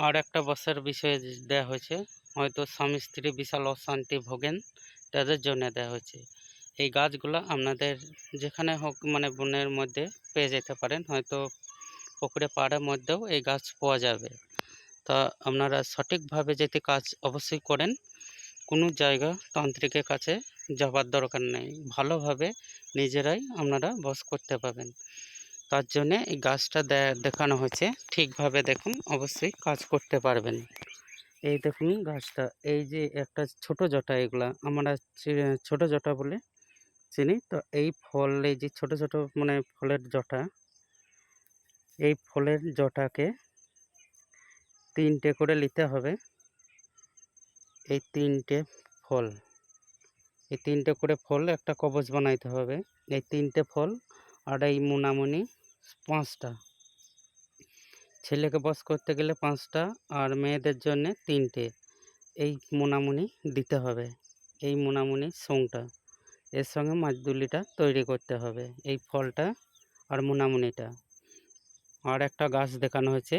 আর একটা বসার বিষয়ে দেওয়া হয়েছে, হয়তো স্বামী স্ত্রী বিশাল অশান্তি ভোগেন, তাদের জন্য দেওয়া হয়েছে। এই গাছগুলো আপনাদের যেখানে হোক মানে বনের মধ্যে পেয়ে যেতে পারেন, হয়তো পুকুরে, পাড়ের মধ্যেও এই গাছ পাওয়া যাবে। তা আপনারা সঠিকভাবে যদি কাজ অবশ্যই করেন, কোনো জায়গা তান্ত্রিকের কাছে যাবার দরকার নেই। ভালোভাবে নিজেরাই আপনারা বস করতে পারবেন। তার জন্যে এই গাছটা দেখানো হয়েছে। ঠিকভাবে দেখুন, অবশ্যই কাজ করতে পারবেন। এই দেখুন গাছটা, এই যে একটা ছোট জটা এগুলা, আমরা ছোট জটা বলে চিনি। তো এই ফল, এই যে ছোট ছোট মানে ফলের জটা, এই ফলের জটাকে তিনটে করে নিতে হবে। এই তিনটে ফল, এই তিনটে করে ফল একটা কবচ বানাইতে হবে। এই তিনটে ফল আর এই মুনামুনি পাঁচটা। ছেলেকে বস করতে গেলে পাঁচটা আর মেয়েদের জন্য তিনটে। এই মোনামুনি দিতে হবে। এই মোনামুনি সঙ্গটা এর সঙ্গে মাছদুলিটা তৈরি করতে হবে। এই ফলটা আর মোনামুনিটা। আর একটা গাছ দেখানো হয়েছে।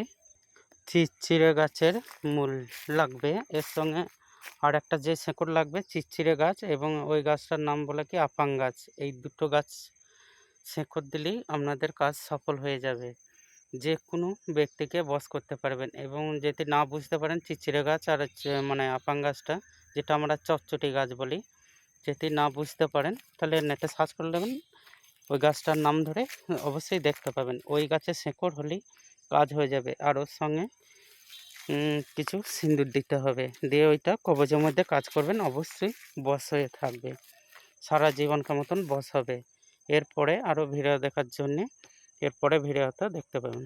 চিচিড়ে গাছের মূল লাগবে। এর সঙ্গে আর একটা যে শেকড় লাগবে চিচিড়ে গাছ এবং ওই গাছটার নাম বলে কি? আপাং গাছ। এই দুটো গাছ শেকড় দিলেই আপনাদের কাজ সফল হয়ে যাবে। যে কোনো ব্যক্তিকে বশ করতে পারবেন এবং যদি না বুঝতে পারেন চিচিড়ে গাছ আর মানে আপাং গাছটা, যেটা আমরা চটচটি গাছ বলি, যদি না বুঝতে পারেন তাহলে নেটে সার্চ করে নেবেন। ওই গাছটার নাম ধরে অবশ্যই দেখতে পাবেন। ওই গাছের শেকড় হলেই কাজ হয়ে যাবে। আর ওর সঙ্গে কিছু সিঁদুর দিতে হবে। দিয়ে ওইটা কবজের মধ্যে কাজ করবেন। অবশ্যই বশ হয়ে থাকবে। সারা জীবনকার মতন বশ হবে। এরপরে আরও ভিডিও দেখার জন্যে এরপরে ভিডিওটা দেখতে পাবেন।